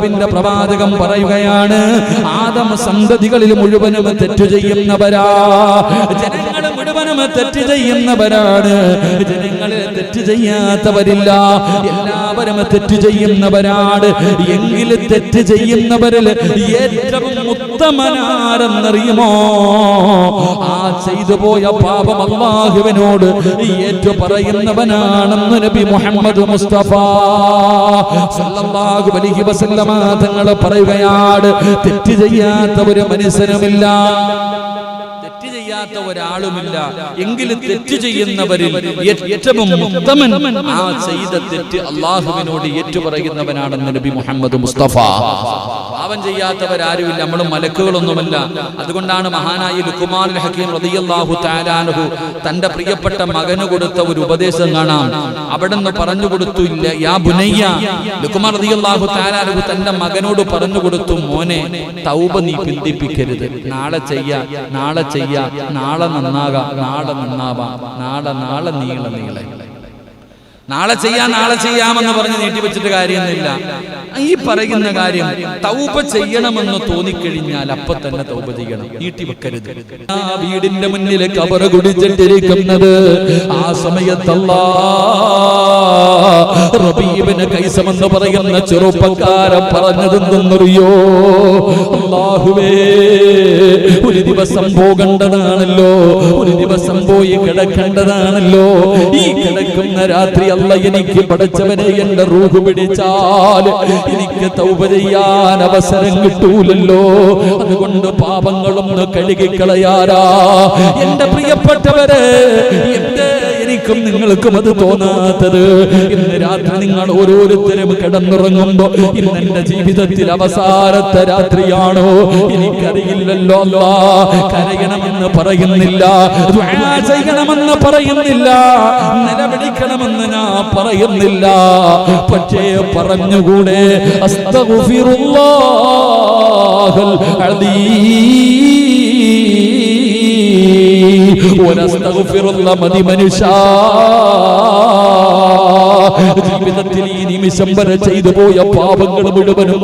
റബ്ബിന്റെ പ്രവാചകം പറയുകയാണ് ആദം സന്തതികളിൽ മുഴുവനും തെറ്റു ചെയ്യുന്നവരാ. മുഴുവനും തെറ്റ് ചെയ്യുന്നവരാണ്. ജനങ്ങളെ തെറ്റ് ചെയ്യാത്തവരില്ല. എല്ലാവരും തെറ്റ് ചെയ്യുന്നവരാണ്. എങ്കിൽ തെറ്റ് ചെയ്യുന്നവരിൽ ഏറ്റവും ഉത്തമനാരെന്നറിയുമോ ആ ചെയ്തു പോയ പാപം അള്ളാഹുവിനോട് ഏറ്റു പറയുന്നവനാണെന്ന് നബി മുഹമ്മദ് മുസ്തഫ. സല്ലല്ലാഹു അലൈഹി വസല്ലമ തങ്ങൾ പറയുകയാണ് തെറ്റ് ചെയ്യാത്ത ഒരു മനുഷ്യനുമില്ല. തെറ്റ് ചെയ്യാത്ത ഒരാളുമില്ല. എങ്കിലും തെറ്റ് ചെയ്യുന്നവരിൽ ഏറ്റവും ഉത്തമൻ ആ ചെയ്ത തെറ്റ് അള്ളാഹുവിനോട് ഏറ്റുപറയുന്നവനാണെന്ന് നബി മുഹമ്മദ് മുസ്തഫ. പാപം ചെയ്യാത്തവരാരുമില്ല. നമ്മൾ മലക്കുകളൊന്നുമല്ല. അതുകൊണ്ടാണ് മഹാനായ ലുക്കുമാൻ ഹക്കീം റളിയല്ലാഹു തആലാനഹു തന്റെ പ്രിയപ്പെട്ട മകന് കൊടുത്ത ഒരു ഉപദേശം കാണാം. അവിടെ നിന്ന് പറഞ്ഞു കൊടുത്തു ഇല്ല യാ ബുനയ്യ. ലുക്കുമാർ റളിയല്ലാഹു തആലാനഹു തന്റെ മകനോട് പറഞ്ഞു കൊടുത്തു മോനെ തൗബ നീ പിന്തിപ്പിക്കരുത്. നാളെ ചെയ്യ നാളെ ചെയ്യ നാളെ നന്നാകാം നാളെ നന്നാവാം നാളെ നാളെ നീള നീളെ. നാളെ ചെയ്യാം നാളെ ചെയ്യാമെന്ന് പറഞ്ഞ് നീട്ടിവെച്ചിട്ട് കാര്യമൊന്നുമില്ല. ഈ പറയുന്ന കാര്യം തൗപ ചെയ്യണമെന്ന് തോന്നിക്കഴിഞ്ഞാൽ അപ്പൊ തന്നെ തൗപ ചെയ്യണം. നീട്ടി വെക്കരുത്. ആ വീടിന്റെ മുന്നിൽ കബറ് കുടിച്ചിട്ടിരിക്കുന്നത് ആ സമയത്തല്ല റബീബിന് കൈസമെന്ന് പറയുന്ന ചെറുപ്പക്കാരൻ പറഞ്ഞതെന്തെന്നറിയോ? അള്ളാഹുവേ ഒരു ദിവസം പോകേണ്ടതാണല്ലോ. ഒരു ദിവസം പോയി കിടക്കേണ്ടതാണല്ലോ. ഈ കിടക്കുന്ന രാത്രി അല്ല എനിക്ക് പഠിച്ചവനെ എന്റെ റൂഹ് പിടിച്ചാൽ എനിക്ക് തൗപ ചെയ്യാൻ അവസരം കിട്ടൂലല്ലോ. അതുകൊണ്ട് പാപങ്ങളൊന്ന് കഴുകിക്കളയാരാ എന്റെ പ്രിയപ്പെട്ടവരെ എന്റെ എനിക്കും നിങ്ങൾക്കും അത് തോന്നാത്തത്. ഇന്ന് രാത്രി നിങ്ങൾ ഓരോരുത്തരും കിടന്നുറങ്ങുമ്പോ ഇന്ന് എന്റെ ജീവിതത്തിൽ അവസാനത്തെ രാത്രിയാണോ? എനിക്കറിയില്ലല്ലോ കരയണമെന്ന് പറയുന്നില്ല. ചെയ്യണമെന്ന് പറയുന്നില്ല. നിലവിളിക്കണമെന്ന് ഞാൻ പറയുന്നില്ല. പക്ഷേ പറഞ്ഞുകൂടെ? അലീം. വനസ്തഗ്ഫിറുല്ല മതി മനുഷ്യ ജീവിതത്തിൽ ഈ നിമിഷം ചെയ്തു പോയ പാപങ്ങൾ മുഴുവനും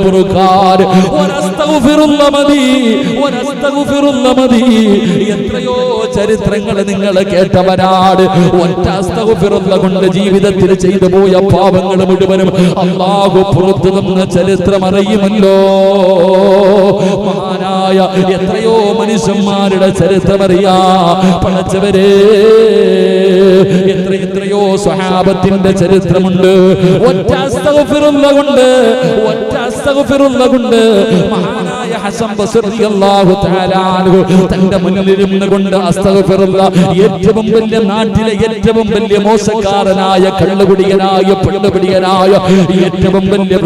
എത്രയോ ചരിത്രങ്ങൾ നിങ്ങൾ കേട്ടവരാട് ഒറ്റ കൊണ്ട് ജീവിതത്തിൽ ചെയ്തു പോയ പാപങ്ങൾ മുഴുവനും അള്ളാഹു പുറത്തു നിന്ന് ചരിത്രം അറിയുമല്ലോ. മഹാനായ എത്രയോ മനുഷ്യന്മാരുടെ ചരിത്രം അറിയാ. പടച്ചവരെ എത്ര എത്രയോ സ്വഹാബത്തിന്റെ ചരിത്രമുണ്ട്. ഒറ്റ കൊണ്ട് ഒറ്റ കൊണ്ട് ഏറ്റവും വലിയ നാട്ടിലെ ഏറ്റവും വലിയ ഏറ്റവും വലിയ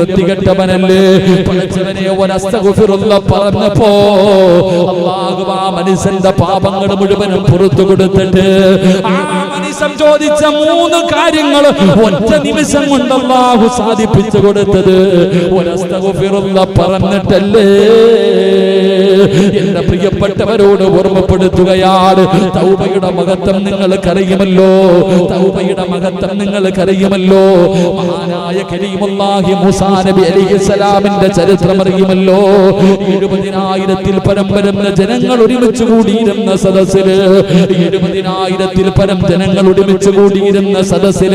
മനുഷ്യന്റെ പാപങ്ങൾ മുഴുവനും പുറത്തു കൊടുത്തിട്ട് ആ മനുഷ്യൻ ചോദിച്ച മൂന്ന് കാര്യങ്ങൾ ഒറ്റ നിമിഷം കൊണ്ട് അള്ളാഹു സാധിപ്പിച്ചു കൊടുത്തത്. പറഞ്ഞിട്ടല്ലേ? എന്റെ പ്രിയപ്പെട്ടവരോട് ഓർമ്മപ്പെടുത്തുകയാണ്. തൗബയുടെ മഹത്വം നിങ്ങൾ കരയുമല്ലോ. തൗബയുടെ മഹത്വം നിങ്ങൾ കരയുമല്ലോ. മഹാനായ കരീമുല്ലാഹി മൂസാ നബി അലിഹിസ്സലാമിന്റെ ചരിത്രം അറിയുമല്ലോ. എഴുപതിനായിരത്തിൽ പരം വരുന്ന ജനങ്ങൾ ഒരുമിച്ച് കൂടിയിരുന്ന സദസ്സിൽ എഴുപതിനായിരത്തിൽ പരം ജനങ്ങൾ ഒരുമിച്ച് കൂടിയിരുന്ന സദസ്സിൽ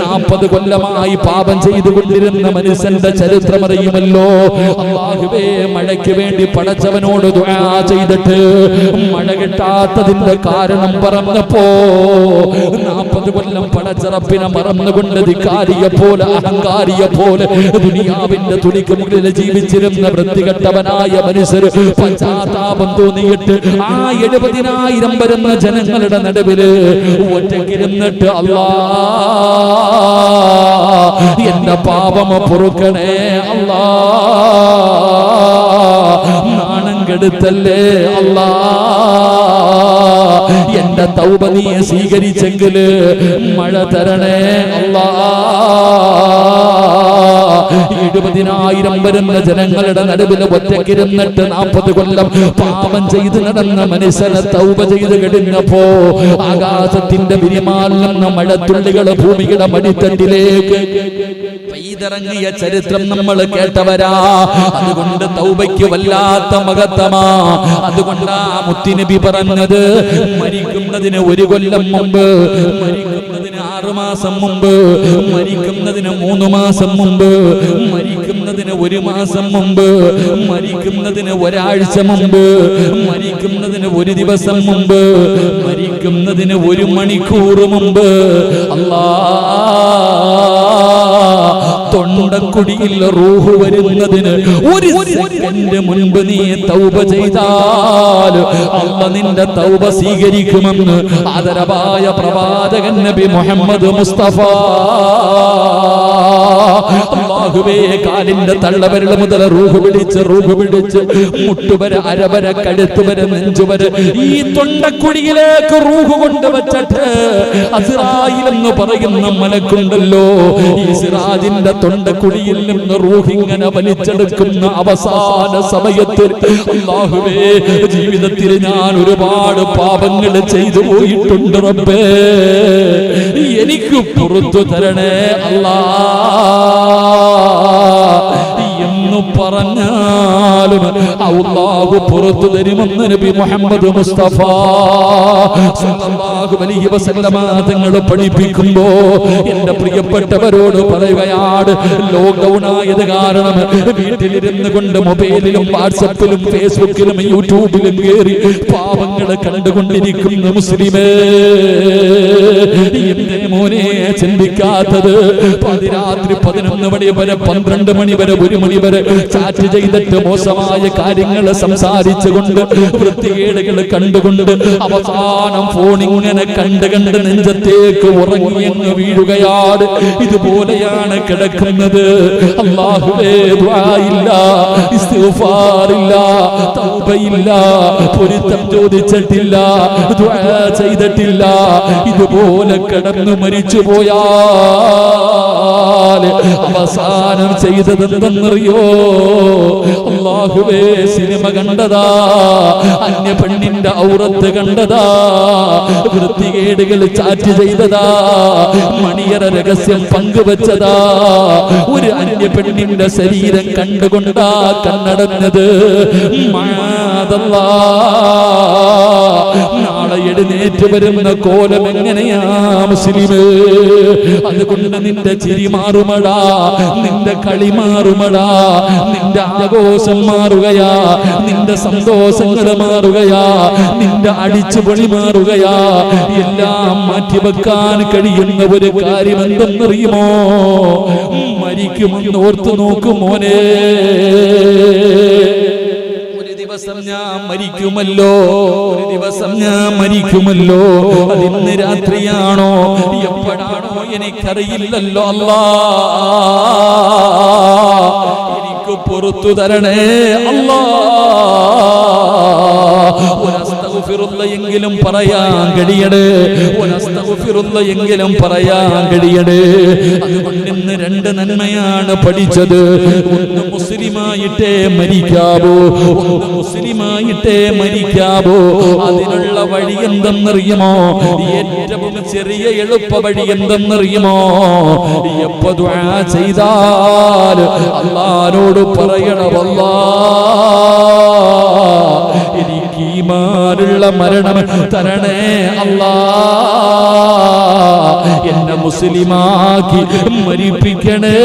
നാൽപ്പത് കൊല്ലമായി പാപം ചെയ്തുകൊണ്ടിരുന്ന മനുഷ്യന്റെ ചരിത്രം അറിയുമല്ലോ. അള്ളാഹുവേ മഴയ്ക്ക് വേണ്ടി പടച്ചവനോട് ദുആ ചെയ്തിട്ട് മഴ കിട്ടാത്തതിന്റെ കാരണം പറഞ്ഞപ്പോ നാൽപ്പത് കൊല്ലം പടച്ചറപ്പിനെ മറന്നുകൊണ്ട് ധിക്കാരിയെ പോലെ അഹങ്കാരിയെ പോലെ ദുനിയാവിന്റെ തുണിക്ക് മുകളിൽ ജീവിച്ചിരുന്ന വൃത്തികെട്ടവനായ മനുഷ്യർ പശ്ചാത്താപം തോന്നിയിട്ട് ആ എഴുപതിനായിരം വരുന്ന ജനങ്ങളുടെ നടുവിൽ ഒറ്റക്കിരുന്നിട്ട് അല്ലാ എന്റെ പാപം പൊറുക്കണേ അല്ലാ. കെടുത്തല്ലേ? അല്ലാ എന്റെ തൗബ നീ സ്വീകരിച്ചെങ്കിൽ മഴ തരണേ. അല്ലാ. എഴുപതിനായിരം വരുന്ന ജനങ്ങളുടെ നടുവിൽ ഒറ്റക്കിരുന്നിട്ട് നാൽപ്പത് കൊല്ലം പാപം ചെയ്ത് നടന്ന മനുഷ്യനെ തൗപ ചെയ്ത് കഴിഞ്ഞപ്പോ ആകാശത്തിന്റെ വിരിമാലിന്ന മഴത്തുള്ളികൾ ഭൂമിയുടെ മടിത്തട്ടിലേക്ക് പെയ്തിറങ്ങിയ ചരിത്രം നമ്മൾ കേട്ടവരാ. അതുകൊണ്ട് തൗബയ്ക്ക് വല്ലാത്ത മഹത്തമാ അതുകൊണ്ട് ആ മുത്തിനബി പറഞ്ഞത് മരിക്കുന്നതിന് ഒരു കൊല്ലം മുമ്പ് മരിക്കുന്നതിന് മാസം മുമ്പ് മരിക്കുന്നതിന് മൂന്ന് മാസം മുമ്പ് മരിക്കുന്നതിന് ഒരു മാസം മുമ്പ് മരിക്കുന്നതിന് ഒരാഴ്ച മുമ്പ് മരിക്കുന്നതിന് ഒരു ദിവസം മുമ്പ് മരിക്കുന്നതിന് ഒരു മണിക്കൂർ മുമ്പ് അല്ലാ തൊണ്ടക്കുടിയിൽ റൂഹ് വരുന്നതിന് ഒരു സെക്കൻഡ് മുൻപ് നീ തൗബ ചെയ്താൽ അല്ല നിന്റെ തൗബ സ്വീകരിക്കുമെന്ന് ആദരവായ പ്രവാചകൻ നബി മുഹമ്മദ് മുസ്തഫ. അല്ലാഹുവേ കാലിന്റെ തള്ളവരൽ മുതൽ റൂഹ് പിടിച്ച് റൂഹ് പിടിച്ച് മുട്ടുവര അരവര കഴുത്തുവര നെഞ്ചുവര ഈ തൊണ്ടക്കുഴിയിലേക്ക് റൂഹ് കൊണ്ടുവച്ചിട്ട് അസിറായിൽ എന്ന് പറയുന്ന മലക്കുണ്ടല്ലോ. ഈ സിറാജിന്റെ തൊണ്ടക്കുഴിയിൽ നിന്ന് റൂഹ് ഇങ്ങനെ വലിച്ചെടുക്കുന്ന അവസാന സമയത്ത് അല്ലാഹുവേ ജീവിതത്തിൽ ഞാൻ ഒരുപാട് പാപങ്ങൾ ചെയ്തു പോയിട്ടുണ്ട് റബ്ബേ. എനിക്ക് പുറത്തു തരണേ അല്ലാ. എന്ന് പറഞ്ഞാലും അള്ളാഹു പുറത്തു തരുമെന്ന് നബി മുഹമ്മദ് മുസ്തഫ വസല്ലമ തങ്ങൾ പഠിപ്പിക്കുമ്പോ എന്റെ പ്രിയപ്പെട്ടവരോട് പറയുകയാണ് ലോക്ക്ഡൗൺ ആയത് കാരണം വീട്ടിലിരുന്ന് കൊണ്ട് മൊബൈലിലും വാട്സപ്പിലും ഫേസ്ബുക്കിലും യൂട്യൂബിലും കയറി പാപങ്ങളെ കണ്ടുകൊണ്ടിരിക്കുന്ന മുസ്ലിമേ. എന്റെ മോനെ ചിന്തിക്കാത്തത് പതിരാത്രി പതിനൊന്ന് മണി വരെ പന്ത്രണ്ട് മണി വരെ ഒരു മണി വരെ ചാറ്റ് ചെയ്തിട്ട് മോശമായ കാര്യങ്ങൾ സംസാരിച്ചുകൊണ്ട് വൃത്തികേടുകൾ കണ്ടുകൊണ്ട് അവസാനം ഫോൺ ഇങ്ങനെ കണ്ട് കണ്ട് നെഞ്ചത്തേക്ക് ഉറങ്ങിയെന്ന് വീഴുകയാണ്. ഇതുപോലെയാണ് കിടക്കുന്നത്. തൗബയില്ല പൊരുത്തം ചോദിച്ചിട്ടില്ല ചെയ്തിട്ടില്ല. ഇതുപോലെ കിടന്നു മരിച്ചു പോയാൽ അവസാനം ചെയ്തതെന്തെന്നറിയോ? അള്ളാഹുവേ സിനിമ കണ്ടതാ അന്യ പെണ്ണിന്റെ ഔറത്ത് കണ്ടതാ വൃത്തികേടുകൾ ചാറ്റ് ചെയ്തതാ മണിയറ രഹസ്യം പങ്കുവച്ചതാ ഒരു അന്യ പെണ്ണിന്റെ ശരീരം കണ്ടുകൊണ്ടാ കണ്ണടഞ്ഞത്. മാതല്ലാ നാളെ എഴുന്നേറ്റ് വരുന്ന കോലം എങ്ങനെയാ മുസ്ലിമേ? അതുകൊണ്ട് നിന്റെ ചിരി മാറുമടാ നിന്റെ കളി മാറുമടാ നിന്റെ ആഘോഷം മാറുകയാ നിന്റെ സന്തോഷങ്ങൾ മാറുകയാ നിന്റെ അടിച്ചുപൊളി മാറുകയാ. എല്ലാം മാറ്റിവെക്കാൻ കഴിയുന്ന ഒരു കാര്യം എന്തെന്നറിയുമോ? മരിക്കുമെന്ന് ഓർത്തു നോക്കുമോനെ ഒരു ദിവസം ഞാൻ മരിക്കുമല്ലോ. ഒരു ദിവസം ഞാൻ മരിക്കുമല്ലോ. അതിന്ന് രാത്രിയാണോ? എപ്പോഴാണോ എനിക്കറിയില്ലല്ലോ അല്ലാ. എനിക്ക് പുറത്തു തരണേ അല്ലാ. എങ്കിലും പറയാൻ ഒരസ്തഗ്ഫിറുല്ല എങ്കിലും പറയാൻ കഴിയണേ. അതുകൊണ്ട് ഇന്ന് രണ്ട് നന്മയാണ് പഠിച്ചത്. ഒന്ന് മുസ്ലിമായിട്ടേ മരിക്കാവോ. മുസ്ലിമായിട്ടേ മരിക്കാവോ. അതിനുള്ള വഴി എന്തെന്നറിയുമോ? ഏറ്റവും ചെറിയ എളുപ്പ വഴി എന്തെന്നറിയുമോ? എപ്പോ ചെയ്താൽ പറയണമല്ലാ എനിക്ക് ഈമാനുള്ള മരണം തരണേ അല്ലാ. എന്നെ മുസ്ലിമാക്കി മരിപ്പിക്കണേ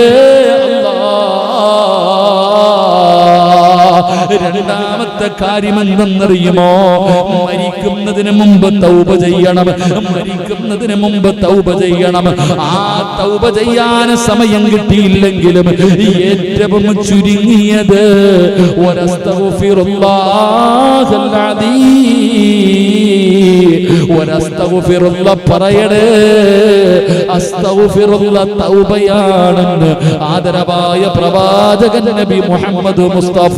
രണ്ടാമത്തെ കാര്യം എന്തെന്നറിയുമോ? മരിക്കുന്നതിന് മുമ്പ് തൗപ ചെയ്യണം. മരിക്കുന്നതിന് മുമ്പ് തൗപ ചെയ്യണം. ആ തൗപ ചെയ്യാൻ സമയം കിട്ടിയില്ലെങ്കിലും ഏറ്റവും ചുരുങ്ങിയത് ആദരവായ പ്രവാചകൻ നബി മുഹമ്മദ് മുസ്തഫ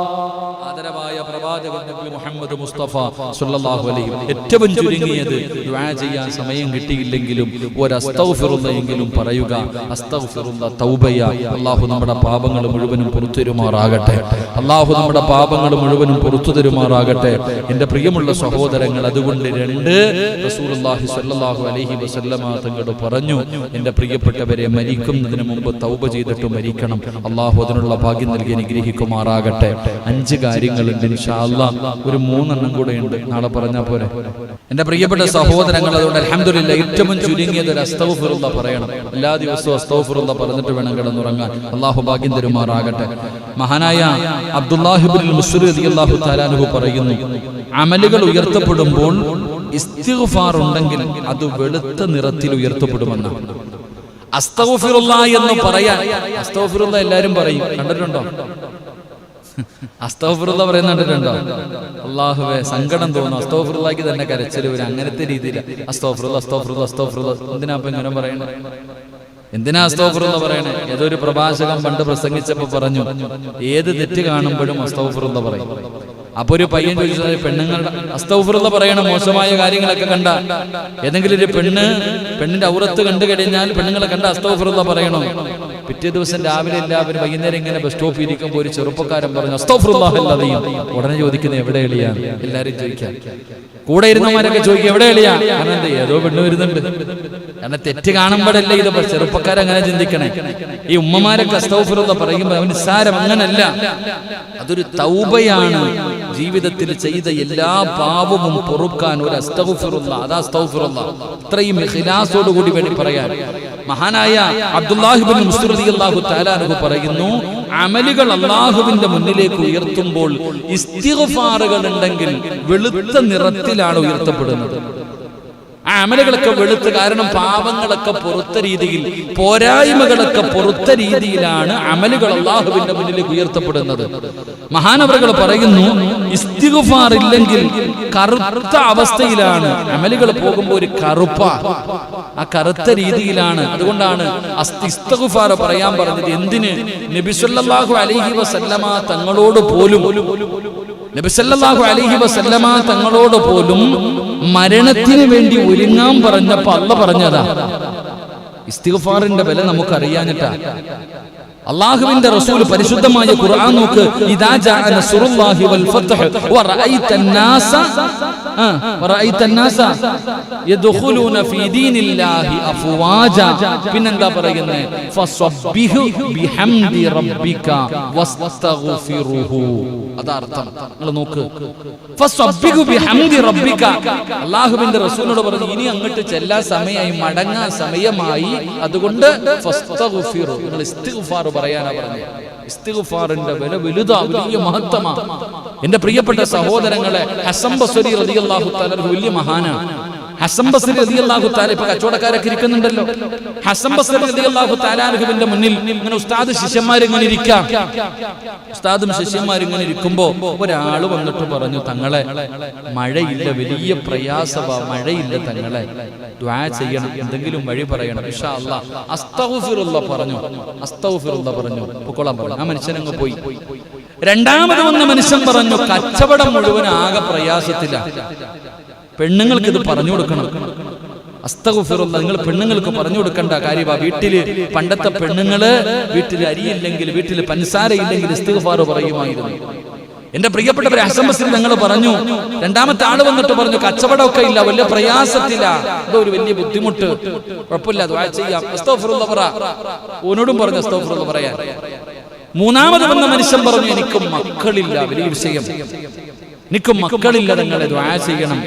മുസ്തഫ സല്ലല്ലാഹു അലൈഹി ഏറ്റവും ചുരുങ്ങിയത് ദുആ ചെയ്യാൻ സമയം കിട്ടിയില്ലെങ്കിലും ഒരു അസ്തഗ്ഫിറുള്ളയെങ്കിലും പറയുക അസ്തഗ്ഫിറുള്ള തൗബയ. അള്ളാഹു നമ്മുടെ പാപങ്ങൾ മുഴുവനും പുറത്തുതരുമാറാകട്ടെ. അല്ലാഹു നമ്മുടെ പാപങ്ങൾ മുഴുവനും പുറത്തു തരുമാറാകട്ടെ എന്റെ പ്രിയമുള്ള സഹോദരങ്ങൾ അതുകൊണ്ട് രണ്ട് റസൂലുള്ളാഹി സല്ലല്ലാഹു അലൈഹി വസല്ലമ തങ്ങളോട് പറഞ്ഞു എന്റെ പ്രിയപ്പെട്ടവരെ മരിക്കുന്നതിന് മുമ്പ് തൗബ ചെയ്തിട്ട് മരിക്കണം. അള്ളാഹു അതിനുള്ള ഭാഗ്യം നൽകി അനുഗ്രഹിക്കുമാറാകട്ടെ. അഞ്ച് കാര്യങ്ങളുണ്ട് ഇൻഷാ അല്ലാ ഒരു മൂന്നെണ്ണം കൂടെ ഉണ്ട്. നാളെ പറഞ്ഞ പോലെ എന്റെ പ്രിയപ്പെട്ട സഹോദരങ്ങൾ അതുകൊണ്ട് അൽഹംദുലില്ലാ ഏറ്റവും ചുരുങ്ങിയത് ഒരു പറയണം. എല്ലാ ദിവസവും അസ്തഗ്ഫിറുള്ള പറഞ്ഞിട്ട് വേണം കിടന്നുറങ്ങാൻ. അള്ളാഹു ഭാഗ്യം തരുമാറാകട്ടെ. മഹാനായ അബ്ദുല്ലാഹിബിൻ മുസ്ലിം പറയുന്നു അമലുകൾ ഉയർത്തപ്പെടുമ്പോൾ ഇസ്തിഗ്ഫാർ ഉണ്ടെങ്കിൽ അത് വെളുത്ത നിറത്തിൽ ഉയർത്തപ്പെടുമെന്നാണ്. അസ്തഫിറുള്ള എന്ന് പറയാൻ അസ്തഫിറുള്ള എല്ലാരും പറയും. കണ്ടിട്ടുണ്ടോ? അസ്തഗ്ഫിറുള്ള പറയുന്നുണ്ടോ അള്ളാഹുവെ സങ്കടം തോന്നുന്നു. അസ്തോഫുറുള്ളാക്കി തന്നെ കരച്ചിൽ വരും അങ്ങനത്തെ രീതിയിൽ. അസ്തഗ്ഫിറുള്ള അസ്തഗ്ഫിറുള്ള അസ്തഗ്ഫിറുള്ള എന്തിനാ അപ്പൊ ഇങ്ങനെ പറയണേ? എന്തിനാ അസ്തഗ്ഫിറുള്ള പറയണേ? ഏതൊരു പ്രഭാഷകൻ പണ്ട് പ്രസംഗിച്ചപ്പോ പറഞ്ഞു ഏത് തെറ്റ് കാണുമ്പോഴും അസ്തോഫുറുള്ള പറയും. അപ്പൊ ഒരു പയ്യൻ ചോദിച്ചത് പെണ്ണുങ്ങളുടെ അസ്തൗഫറുള്ള പറയണം മോശമായ കാര്യങ്ങളൊക്കെ കണ്ട. ഏതെങ്കിലും ഒരു പെണ്ണ് പെണ്ണിന്റെ ഔറത്ത് കണ്ടു കഴിഞ്ഞാൽ പെണ്ണുങ്ങളെ കണ്ട അസ്തൗഫറുള്ള പറയണോ. പിറ്റേ ദിവസം രാവിലെ എല്ലാവരും വൈകുന്നേരം ഇങ്ങനെ ബസ് സ്റ്റോപ്പിൽ ഇരിക്കുമ്പോൾ ഒരു ചെറുപ്പക്കാരൻ പറഞ്ഞു അസ്തൗഫറുല്ലാഹല്ലതയും ഉടനെ ചോദിക്കുന്നത് എവിടെ എളിയാ? എല്ലാരും ചോദിക്കാം. കൂടെ ഇരുന്നവരൊക്കെ ചോദിക്കും എവിടെ എളിയാ? കാരണം എന്താ ഏതോ പെണ്ണ് വരുന്നുണ്ട്. കാരണം തെറ്റ് കാണുമ്പോഴല്ലേ ഇത് ചെറുപ്പക്കാരങ്ങനെ ചിന്തിക്കണേ. ഈ ഉമ്മമാരൊക്കെ അസ്തോഫുറുള്ള പറയുമ്പോൾ അവന് നിസ്സാരം അങ്ങനല്ല. അതൊരു തൗബയാണ്. ജീവിതത്തിൽ ചെയ്ത എല്ലാ പാപവും പൊറുക്കാൻ ഒരു അസ്തൗഫിറുള്ള അതാ അസ്തൗഫിറുള്ള ഇത്രയും ഖിലാസോട് കൂടി വേണ്ടി പറയാൻ. മഹാനായ അബ്ദുല്ലാഹിബിൻ മുസ്തുറതി അള്ളാഹു താലാനഹു പറയുന്നു അമലുകൾ അള്ളാഹുവിന്റെ മുന്നിലേക്ക് ഉയർത്തുമ്പോൾ ഇസ്തിഗ്ഫാറുകൾ ഉണ്ടെങ്കിൽ വെളുത്ത നിറത്തിലാണ് ഉയർത്തപ്പെടുന്നത്. അമലുകളൊക്കെ വെളുത്ത് കാരണം പാപങ്ങളൊക്കെ പൊറുത്ത രീതിയിൽ പോരായ്മകളൊക്കെ പൊറുത്ത രീതിയിലാണ് അമലുകൾ അള്ളാഹുവിന്റെ മുന്നിൽ ഉയർത്തപ്പെടുന്നത്. മഹാനവറുകൾ പറയുന്നു ഇസ്തിഗുഫാർ ഇല്ലെങ്കിൽ കറുത്ത അവസ്ഥയിലാണ്. അമലുകൾ പോകുമ്പോൾ ഒരു കറുപ്പ. ആ കറുത്ത രീതിയിലാണ്. അതുകൊണ്ടാണ് ഇസ്തഗുഫാർ പറയാൻ പറഞ്ഞത് എന്തിന്? നബിസ്വല്ലാഹു അലൈഹി വസല്ലമ തങ്ങളോട് പോലും നബിസല്ലാഹു അലഹി വസല്ലമ തങ്ങളോട് പോലും മരണത്തിന് വേണ്ടി ഒരുങ്ങാൻ പറഞ്ഞപ്പോ അള്ള പറഞ്ഞതാ. ഇസ്തിഗഫാറിന്റെ വില നമുക്ക് അറിയാനിട്ടാ അള്ളാഹുവിന്റെ റസൂൽ പരിശുദ്ധമായ ഖുർആൻ നോക്ക് ഇദാ ജാഅ നസ്റുല്ലാഹി വൽ ഫത്ഹ് വറഅയ്ത الناس വറഅയ്ത الناس യദ്ഖുലൂന ഫീ ദീനില്ലാഹി അഫ്വാജ പിന്നെന്താ പറയുന്നത് ഫസബ്ബിഹു ബിഹംദി റബ്ബിക വസ്തഗ്ഫിറുഹു അതാർത്ഥം നിങ്ങൾ നോക്ക് ഫസബ്ബിഹു ബിഹംദി റബ്ബിക അള്ളാഹുവിന്റെ റസൂലിനോട് പറഞ്ഞു ഇനി അങ്ങോട്ട് ചെല്ലാൻ സമയമായി മടങ്ങാൻ സമയമായി അതുകൊണ്ട് ഫസ്തഗ്ഫിറു നിങ്ങൾ ഇസ്തിഗ്ഫാർ പറയാനാ പറഞ്ഞത് ഇസ്തിഗ്ഫാറിന്റെ വില വലുതാ വലിയ മഹത്തമാ. എന്റെ പ്രിയപ്പെട്ട സഹോദരങ്ങളെ ഹസൻ ബസ്വരി റളിയല്ലാഹു തആല വലിയ മഹാനാണ്. ഹസൻ ബസ്രി റളിയല്ലാഹു തആല ഇപ്പൊ കച്ചവടക്കാരൊക്കെ ഇരിക്കുന്നുണ്ടല്ലോ. ഹസൻ ബസ്രി റളിയല്ലാഹു തആലാഹുവിന്റെ മുന്നിൽ ഇങ്ങനെ ഉസ്താദ് ശിഷ്യന്മാർ ഇങ്ങനെ ഇരിക്കാം. ഉസ്താദും ശിഷ്യന്മാരും ഇങ്ങനെ ഇരിക്കുമ്പോ ഒരാൾ വന്നിട്ട് പറഞ്ഞു തങ്ങളെ മഴയില്ല വലിയ പ്രയാസവ മഴയില്ല തങ്ങളെ. ദ്വാ ചെയ്യണം എന്തെങ്കിലും വഴി പറയണം. ഇൻഷാ അല്ലാഹ് അസ്തഗ്ഫിറുള്ള പറഞ്ഞു. അസ്തഗ്ഫിറുള്ള പറഞ്ഞു. പൊക്കോളാൻ പറഞ്ഞു. ആ മനുഷ്യനങ്ങ് പോയി. രണ്ടാമത് വന്ന മനുഷ്യൻ പറഞ്ഞു കച്ചവടം മുഴുവൻ ആകെ പ്രയാസത്തിലാണ് പെണ്ണുങ്ങൾക്ക് ഇത് പറഞ്ഞു കൊടുക്കണം. അസ്തഗുഫിറുള്ള നിങ്ങൾ പെണ്ണുങ്ങൾക്ക് പറഞ്ഞു കൊടുക്കേണ്ട കാര്യമാ വീട്ടിൽ പണ്ടത്തെ പെണ്ണുങ്ങൾ വീട്ടിൽ അരിയില്ലെങ്കിൽ വീട്ടിൽ പഞ്ചസാരയില്ലെങ്കിൽ ഇസ്തിഗ്ഫാർ പറയുമായിരുന്നു. എന്റെ പ്രിയപ്പെട്ടവരെ അസംബസിൽ ഞങ്ങൾ പറഞ്ഞു രണ്ടാമത്തെ ആൾ വന്നിട്ട് പറഞ്ഞു കച്ചവടമൊക്കെ ഇല്ല വലിയ പ്രയാസത്തില്ല എന്തോ ഒരു വലിയ ബുദ്ധിമുട്ട്. കുഴപ്പമില്ല അത് ചെയ്യാം. പറ. ഓനോടും പറഞ്ഞു അസ്തോഫറുള്ള പറയാൻ. മൂന്നാമത് വന്ന മനുഷ്യൻ പറഞ്ഞു എനിക്ക് മക്കളില്ല വലിയ വിഷയം. എനിക്ക് മക്കളില്ല നിങ്ങളെ ദ്വാ ചെയ്യണം.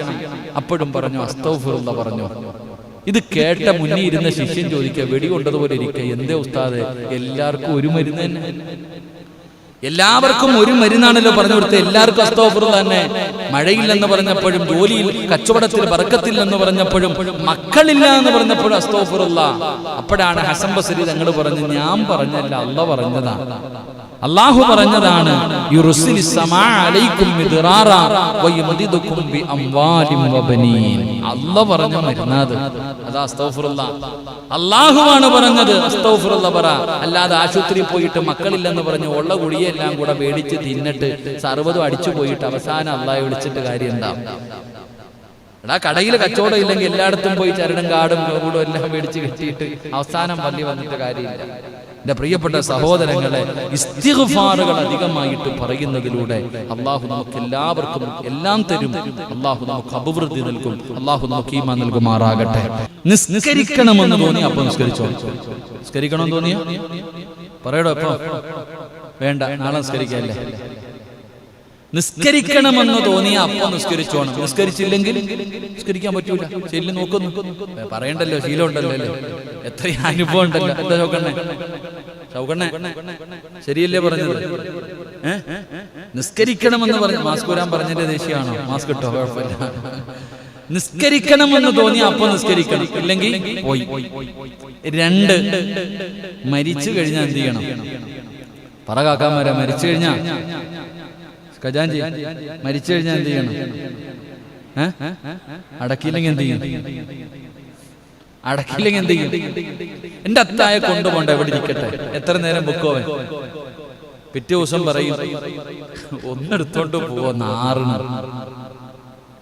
അപ്പോഴും പറഞ്ഞു അസ്തൗഫുറുള്ള പറഞ്ഞു. ഇത് കേട്ട മുന്നിൽ ഇരുന്ന ശിഷ്യൻ ചോദിക്കുക വെടി കൊണ്ടതുപോലെ ഇരിക്കുക എന്തേ ഉസ്താദ്? എല്ലാവർക്കും ഒരു മരുന്ന് തന്നെ. എല്ലാവർക്കും ഒരു മരുന്നാണല്ലോ പറഞ്ഞു കൊടുത്തത്. എല്ലാവർക്കും അസ്തോഫർ തന്നെ. മഴയില്ലെന്ന് പറഞ്ഞപ്പോഴും ജോലിയിൽ കച്ചവടത്തിൽ പറക്കത്തില്ലെന്ന് പറഞ്ഞപ്പോഴും മക്കളില്ല എന്ന് പറഞ്ഞപ്പോഴും അസ്തോഫറുള്ള അപ്പോഴാണ് ഹസൻ ബസരി തങ്ങൾ പറഞ്ഞു ഞാൻ പറഞ്ഞല്ല അല്ല പറഞ്ഞതാ അള്ളാഹു പറഞ്ഞതാണ് അല്ല പറഞ്ഞ മരുന്നാത്. അതാ അള്ളാഹുവാണ് പറഞ്ഞത് പറ. അല്ലാതെ ആശുപത്രിയിൽ പോയിട്ട് മക്കളില്ലെന്ന് പറഞ്ഞു ഉള്ള കുടിയെ എല്ലാം കൂടെ മേടിച്ച് തിന്നിട്ട് സർവതും അടിച്ചു പോയിട്ട് അവസാനം അള്ളാഹെ വിളിച്ചിട്ട് കാര്യം എന്താ? എടാ കടയിൽ കച്ചവടം ഇല്ലെങ്കിൽ എല്ലായിടത്തും പോയി ചരടും കാടും കൂടും എല്ലാം മേടിച്ച് കിട്ടിയിട്ട് അവസാനം പള്ളി വന്നിട്ട് കാര്യമില്ല. എന്റെ പ്രിയപ്പെട്ട സഹോദരങ്ങളെ ഇസ്തിഗ്ഫാറുകൾ അധികമായിട്ട് പറയുന്നതിലൂടെ അള്ളാഹു നമുക്ക് എല്ലാവർക്കും എല്ലാം തരും. അള്ളാഹു നമുക്ക് അഭിവൃദ്ധി നൽകും. അള്ളാഹു നമുക്ക് ഈമാൻ നൽകുമാറാകട്ടെ. നിസ്കരിക്കണമെന്ന് തോന്നി അപ്പൊ നിസ്കരിച്ചോ? നിസ്കരിക്കണമെന്ന് തോന്നിയോ? പറയടോ അപ്പൊ വേണ്ട നാളെ നിസ്കരിക്കല്ലേ? നിസ്കരിക്കണമെന്ന് തോന്നിയ അപ്പൊ നിസ്കരിച്ചോണം. നിസ്കരിച്ചില്ലെങ്കിൽ നിസ്കരിക്കാൻ പറ്റൂല. ചെല്ലി നോക്കുന്നു. പറയണ്ടല്ലോ ശീലം ഉണ്ടല്ലോ അല്ലേ? എത്ര അനുഭവം ഉണ്ടല്ലോ എന്താ ചോക്കണ്ണേ ചൗക്കണ്ണേ ശരിയല്ലേ പറഞ്ഞത്? നിസ്കരിക്കണമെന്ന് പറഞ്ഞു മാസ്ക് വരാൻ പറഞ്ഞതിന്റെ ദേഷ്യമാണോ മാസ്ക് ഇട്ടോ? കുഴപ്പമില്ല. നിസ്കരിക്കണമെന്ന് തോന്നി അപ്പൊ നിസ്കരിക്കണം. ഇല്ലെങ്കിൽ പോയി. രണ്ട് മരിച്ചു കഴിഞ്ഞാൽ എന്ത് ചെയ്യണം? പറ കാക്കാമാരെ മരിച്ചു കഴിഞ്ഞാ? ഖജാൻജി മരിച്ചു കഴിഞ്ഞാ എന്ത് ചെയ്യണം? അടക്കിയില്ലെങ്കിൽ എന്ത് ചെയ്യും? അടക്കിയില്ലെങ്കിൽ എന്ത് ചെയ്യും? എന്റെ അത്തായ കൊണ്ടുപോണ്ട എവിടെ ഇരിക്കട്ടെ. എത്ര നേരം ബുക്കോവൻ പിറ്റേ ദിവസം പറയും ഒന്നെടുത്തോണ്ട് പോവോ നാറിന്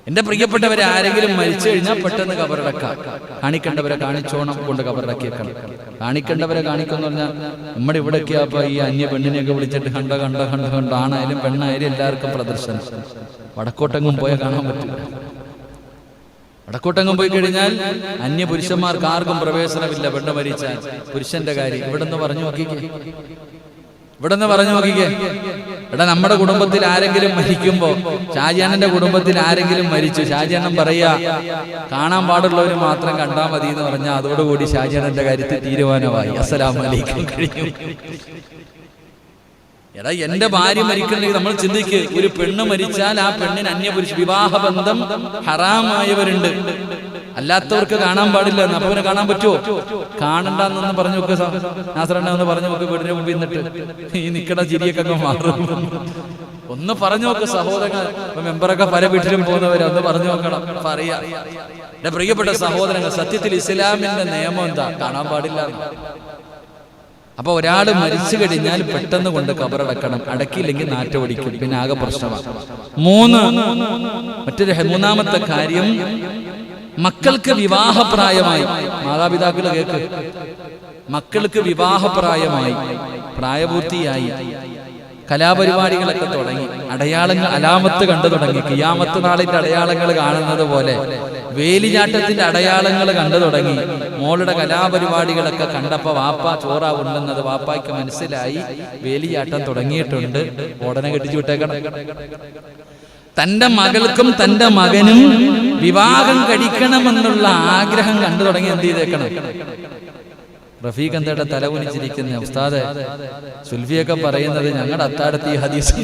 എന്റെ പ്രിയപ്പെട്ടവരെ ആരെങ്കിലും മരിച്ചു കഴിഞ്ഞാൽ പെട്ടെന്ന് കബറടക്കാം കാണിക്കേണ്ടവരെ കാണിച്ചോണം കൊണ്ട് കബറടക്കിയേക്കണം കാണിക്കേണ്ടവരെ കാണിക്കുന്ന പറഞ്ഞാൽ നമ്മുടെ ഇവിടെയൊക്കെ അപ്പൊ ഈ അന്യ പെണ്ണിനെയൊക്കെ വിളിച്ചിട്ട് കണ്ട കണ്ട കണ്ട കണ്ട ആണായാലും പെണ്ണായാലും എല്ലാവർക്കും പ്രദർശനം. വടക്കോട്ടെങ്ങും പോയാൽ കാണാൻ പറ്റില്ല. വടക്കോട്ടെങ്ങും പോയി കഴിഞ്ഞാൽ അന്യ പുരുഷന്മാർക്ക് ആർക്കും പ്രവേശനമില്ല പെണ്ണ് മരിച്ചാൽ. പുരുഷന്റെ കാര്യം ഇവിടെ നിന്ന് പറഞ്ഞു നോക്കിക്കേ. ഇവിടെ നിന്ന് പറഞ്ഞു നോക്കിക്കേ. എടാ നമ്മുടെ കുടുംബത്തിൽ ആരെങ്കിലും മരിക്കുമ്പോ ഷാജാനന്റെ കുടുംബത്തിൽ ആരെങ്കിലും മരിച്ചു. ഷാജാനൻ പറയാ കാണാൻ പാടുള്ളവർ മാത്രം കണ്ടാ മതി എന്ന് പറഞ്ഞാൽ അതോടുകൂടി ഷാജാനന്റെ കാര്യത്തിൽ തീരുമാനമായി. അസ്സലാം വലൈക്കും കഴിയും എടാ എന്റെ ഭാര്യ മരിക്കണമെങ്കിൽ നമ്മൾ ചിന്തിക്ക് ഒരു പെണ്ണ് മരിച്ചാൽ ആ പെണ്ണിന് അന്യപുരുഷ വിവാഹ ബന്ധം ഹറാമായവരുണ്ട്. അല്ലാത്തവർക്ക് കാണാൻ പാടില്ല അപ്പൊ അവനെ കാണാൻ പറ്റുമോ കാണണ്ടെന്നൊന്ന് പറഞ്ഞു നോക്ക് നാസറണ്ണ പറഞ്ഞു നോക്ക് വീടിന് മുമ്പിൽ നിന്നിട്ട്. ഈ നിക്കണ ചിരിയൊക്കെ മാറും. ഒന്ന് പറഞ്ഞു നോക്ക് സഹോദരങ്ങൾ. മെമ്പറൊക്കെ പല വീട്ടിലും പോകുന്നവരെ ഒന്ന് പറഞ്ഞു നോക്കണം. പറയാ. എന്റെ പ്രിയപ്പെട്ട സഹോദരങ്ങൾ സത്യത്തിൽ ഇസ്ലാമിന്റെ നിയമം എന്താ? കാണാൻ പാടില്ല എന്ന്. അപ്പൊ ഒരാൾ മരിച്ചു കഴിഞ്ഞാൽ പെട്ടെന്ന് കൊണ്ട് കബറടക്കണം അടക്കിയില്ലെങ്കിൽ നാറ്റോടിക്കും പിന്നെ ആകെ പ്രശ്നമാണ് മൂന്ന് മറ്റൊരു മൂന്നാമത്തെ കാര്യം മക്കൾക്ക് വിവാഹപ്രായമായി. മാതാപിതാക്കൾ കേൾക്ക് മക്കൾക്ക് വിവാഹപ്രായമായി. പ്രായപൂർത്തിയായി. കലാപരിപാടികളൊക്കെ തുടങ്ങി. അടയാളങ്ങൾ അലാമത്ത് കണ്ടു തുടങ്ങി. കിയാമത്ത് നാളിന്റെ അടയാളങ്ങൾ കാണുന്നത് പോലെ വേലിചാട്ടത്തിന്റെ അടയാളങ്ങൾ കണ്ടു തുടങ്ങി. മോളുടെ കലാപരിപാടികളൊക്കെ കണ്ടപ്പോ വാപ്പ ചോറ ഉണ്ടെന്നത് വാപ്പായ്ക്ക് മനസ്സിലായി. വേലിചാട്ടം തുടങ്ങിയിട്ടുണ്ട്. ഉടനെ കെട്ടിച്ചു വിട്ടേക്കണം. തന്റെ മകൾക്കും തന്റെ മകനും വിവാഹം കഴിക്കണമെന്നുള്ള ആഗ്രഹം കണ്ടു തുടങ്ങി. എന്ത് ചെയ്തേക്കണം? റഫീഖ് എന്താ തല കുനിച്ചിരിക്കുന്ന ഉസ്താദ് സുൽഫിയൊക്കെ പറയുന്നത് ഞങ്ങളുടെ അത്താടത്ത് ഈ ഹദീസ്.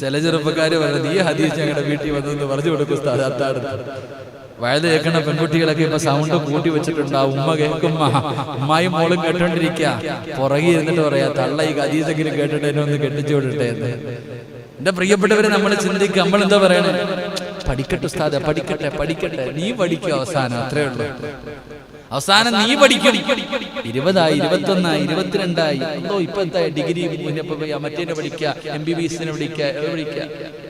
ചില ചെറുപ്പക്കാര് പറയുന്നത് ഈ ഹദീസ് ഞങ്ങളുടെ വീട്ടിൽ വന്നെന്ന് പറഞ്ഞു കൊടുക്കും ഉസ്താദ് അത്താടത്ത് വയത് കേൾക്കണ പെൺകുട്ടികളൊക്കെ ഇപ്പൊ സൗണ്ട് കൂട്ടി വെച്ചിട്ടുണ്ടാവും. ഉമ്മ കേൾക്കുമ്മ ഉമ്മായും മോളും കേട്ടോണ്ടിരിക്കുക പുറകെ ഇരുന്നിട്ട് പറയാ തള്ള ഈ ഹദീസെങ്കിലും കേട്ടിട്ട് എന്നെ ഒന്ന് കെട്ടിച്ചു വിടട്ടെ എന്ന്. എന്റെ പ്രിയപ്പെട്ടവരെ നമ്മൾ ചിന്തിക്കുക നമ്മൾ എന്താ പറയണേ? പഠിക്കട്ടെ ഉസ്താദ പഠിക്കട്ടെ പഠിക്കട്ടെ. നീ പഠിക്കും അവസാനം അത്രേ ഉള്ളൂ. അവസാനം നീ പഠിക്കും. ഇരുപതായി ഇരുപത്തൊന്നായി ഇരുപത്തിരണ്ടായി. എന്തോ ഇപ്പൊ എന്താ ഡിഗ്രി മറ്റേനെ പഠിക്കുക എം ബി ബി എസിനെ പഠിക്കുക പഠിക്കുക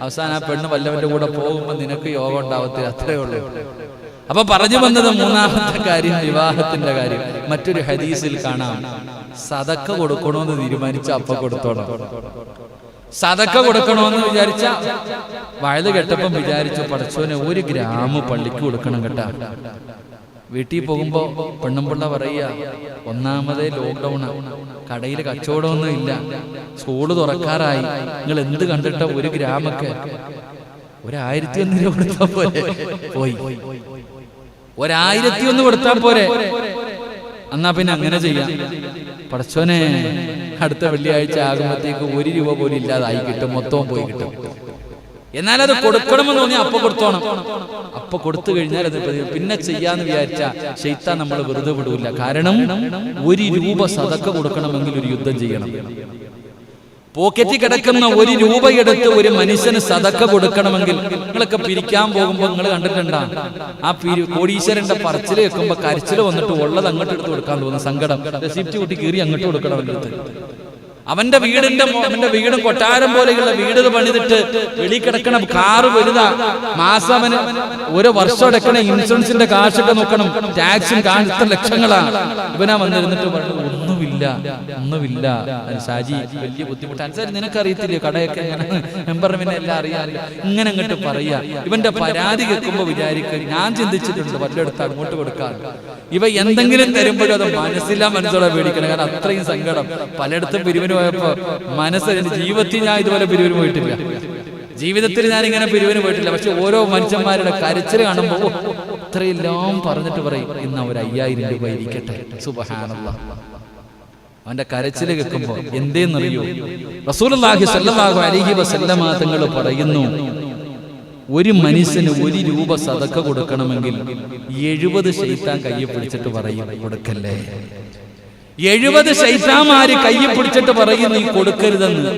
അവസാനം ആ പെണ്ണ് വല്ലവന്റെ കൂടെ പോകുമ്പോ നിനക്ക് യോഗം ഉണ്ടാവത്തില്ല അത്രേ ഉള്ളൂ. അപ്പൊ പറഞ്ഞു വന്നത് മൂന്നാമത്തെ കാര്യം വിവാഹത്തിന്റെ കാര്യം. മറ്റൊരു ഹദീസിൽ കാണാം. സതക്ക കൊടുക്കണമെന്ന് തീരുമാനിച്ച അപ്പ കൊടുത്തോണം. സതക്ക കൊടുക്കണമെന്ന് വിചാരിച്ച വയത് കെട്ടപ്പം വിചാരിച്ചു പടച്ചോനെ ഒരു ഗ്രാമ പള്ളിക്ക് കൊടുക്കണം കേട്ടാ. വീട്ടിൽ പോകുമ്പോ പെണ്ണുമ്പിള്ള പറയുക ഒന്നാമതേ ലോക്ക്ഡൌൺ കടയിൽ കച്ചവടമൊന്നും ഇല്ല. സ്കൂൾ തുറക്കാറായി. നിങ്ങൾ എന്ത് കണ്ടിട്ട ഒരു ഗ്രാമൊക്കെ? ഒരായിരത്തി ഒന്ന് രൂപ കൊടുത്താ പോരെ. പോയി. ഒരായിരത്തി ഒന്ന് കൊടുത്താ പോരെ. എന്നാ പിന്നെ അങ്ങനെ ചെയ്യാം. പടച്ചോനെ അടുത്ത വെള്ളിയാഴ്ച ആകുമ്പോഴത്തേക്ക് ഒരു രൂപ പോലും ഇല്ലാതായി കിട്ടും. മൊത്തവും പോയി കിട്ടും. എന്നാൽ അത് കൊടുക്കണമെന്ന് തോന്നി അപ്പൊ കൊടുത്തോണം. അപ്പൊ കൊടുത്തു കഴിഞ്ഞാൽ അത് പിന്നെ ചെയ്യാന്ന് വിചാരിച്ച ശൈത്താൻ നമ്മൾ വെറുതെ വിടൂല. കാരണം ഒരു രൂപ സതക്ക കൊടുക്കണമെങ്കിൽ ഒരു യുദ്ധം ചെയ്യണം. പോക്കറ്റിൽ കിടക്കുന്ന ഒരു രൂപ എടുത്ത് ഒരു മനുഷ്യന് സതക്ക കൊടുക്കണമെങ്കിൽ നിങ്ങളൊക്കെ പിരിക്കാൻ പോകുമ്പോൾ നിങ്ങൾ കണ്ടിട്ടുണ്ടാണ് ആ പിരി കോടീശ്വരന്റെ പറച്ചിൽ വെക്കുമ്പോ കരച്ചിൽ വന്നിട്ട് ഉള്ളത് അങ്ങോട്ട് എടുത്ത് കൊടുക്കാൻ തോന്നുന്നു സങ്കടം. റെസിപ്റ്റ് കൂട്ടി കീറി അങ്ങോട്ട് കൊടുക്കണം. അവന്റെ അവന്റെ വീടിന്റെ അവന്റെ വീടും കൊട്ടാരം പോലെയുള്ള വീട് പണിതിട്ട് വെളി കിടക്കണ കാറ് വലുതാ. മാസം അവന് ഒരു വർഷം അടക്കണ ഇൻഷുറൻസിന്റെ കാശൊക്കെ നോക്കണം. ടാക്സും കാണിച്ച ലക്ഷങ്ങളാണ്. ഇവനാ വന്നിരുന്നിട്ട് പറഞ്ഞു ഒന്നുമില്ല. ഒന്നുമില്ല ഷാജി വലിയ ബുദ്ധിമുട്ട്. അനുസരിച്ച് നിനക്കറിയത്തില്ലേ കടയൊക്കെ മെമ്പർ എല്ലാം അറിയാറില്ല. ഇങ്ങനെ അങ്ങോട്ട് പറയാ. ഇവന്റെ പരാതി കേൾക്കുമ്പോ വിചാരിക്കും ഞാൻ ചിന്തിച്ചിട്ടുണ്ട് വല്ലയിടത്ത് അങ്ങോട്ട് കൊടുക്കാൻ. ഇവ എന്തെങ്കിലും തരുമ്പോഴും അത് മനസ്സിലാ മനസ്സോടെ പേടിക്കണം. കാരണം അത്രയും സങ്കടം. പലയിടത്തും പിരിവിന് പോയപ്പോ മനസ്സ് ജീവിതത്തിൽ ഞാൻ ഇതുപോലെ പിരിവിന് പോയിട്ടില്ല. ജീവിതത്തിൽ ഞാൻ ഇങ്ങനെ പിരിവിന് പോയിട്ടില്ല. പക്ഷെ ഓരോ മനുഷ്യന്മാരുടെ കരച്ചിൽ കാണുമ്പോ ഓ, ഇത്രയെല്ലാം പറഞ്ഞിട്ട് പറയും. ഇന്ന് ഒരു അയ്യായിരം രൂപ ഇരിക്കട്ടെ. സുബഹാനല്ല. അവന്റെ കരച്ചിൽ കേൾക്കുമ്പോ എന്തേന്നറിയോ? വസല്ലമ തങ്ങൾ പറയുന്നു ഒരു മനുഷ്യന് ഒരു രൂപ സതക്ക കൊടുക്കണമെങ്കിൽ എഴുപത് ശൈത്താൻ കയ്യെ പിടിച്ചിട്ട് പറയും കൊടുക്കല്ലേ? എഴുപത് ശൈത്താമാര് കയ്യെ പിടിച്ചിട്ട് പറയും നീ കൊടുക്കരുതെന്ന്.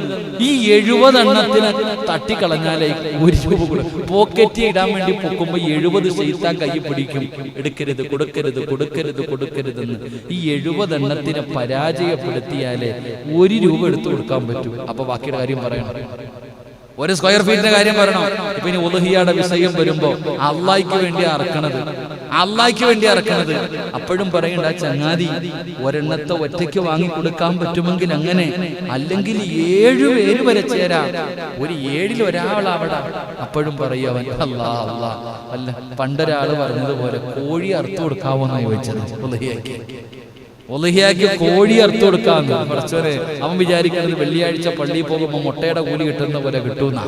ഈ എഴുപത് എണ്ണത്തിന് തട്ടിക്കളഞ്ഞാലേ ഒരു രൂപ കൊടുക്കും പോക്കറ്റിൽ ഇടാൻ വേണ്ടി പൊക്കുമ്പോ എഴുപത് ശൈത്താൻ കൈ പിടിക്കും. എടുക്കരുത് കൊടുക്കരുത് കൊടുക്കരുത് കൊടുക്കരുതെന്ന്. ഈ എഴുപത് എണ്ണത്തിനെ പരാജയപ്പെടുത്തിയാലേ ഒരു രൂപ എടുത്തു കൊടുക്കാൻ പറ്റൂ. അപ്പൊ ബാക്കിയുടെ കാര്യം പറയണം. ഒരു സ്ക്വയർ ഫീറ്റിന്റെ കാര്യം പറയണം. ഇപ്പൊ ഇനി ഉദഹിയാടെ വിഷയം വരുമ്പോ അള്ളാഹിക്ക് വേണ്ടി അറക്കണത് അള്ളാഹിക്ക് വേണ്ടി അറക്കണത് അപ്പോഴും പറയണ്ട ചങ്ങാതി ഒരെണ്ണത്തെ ഒറ്റയ്ക്ക് വാങ്ങി കൊടുക്കാൻ പറ്റുമെങ്കിൽ അങ്ങനെ അല്ലെങ്കിൽ ഏഴു പേര് വരെ ചേരാ. ഒരു ഏഴിൽ ഒരാളാവട. അപ്പോഴും പറയും അവൻ അല്ലാ അല്ലാ. അല്ല പണ്ടൊരാൾ പറഞ്ഞതുപോലെ കോഴി അറുത്തു കൊടുക്കാവോന്ന് ചോദിച്ചത്. ഒലഹിയാക്കി. കോഴി അറുത്തു കൊടുക്കാന്ന്. കുറച്ചവരെ അവൻ വിചാരിക്കുന്നത് വെള്ളിയാഴ്ച പള്ളിയിൽ പോകുമ്പോൾ മുട്ടയുടെ കൂലി കിട്ടുന്ന പോലെ കിട്ടുന്ന.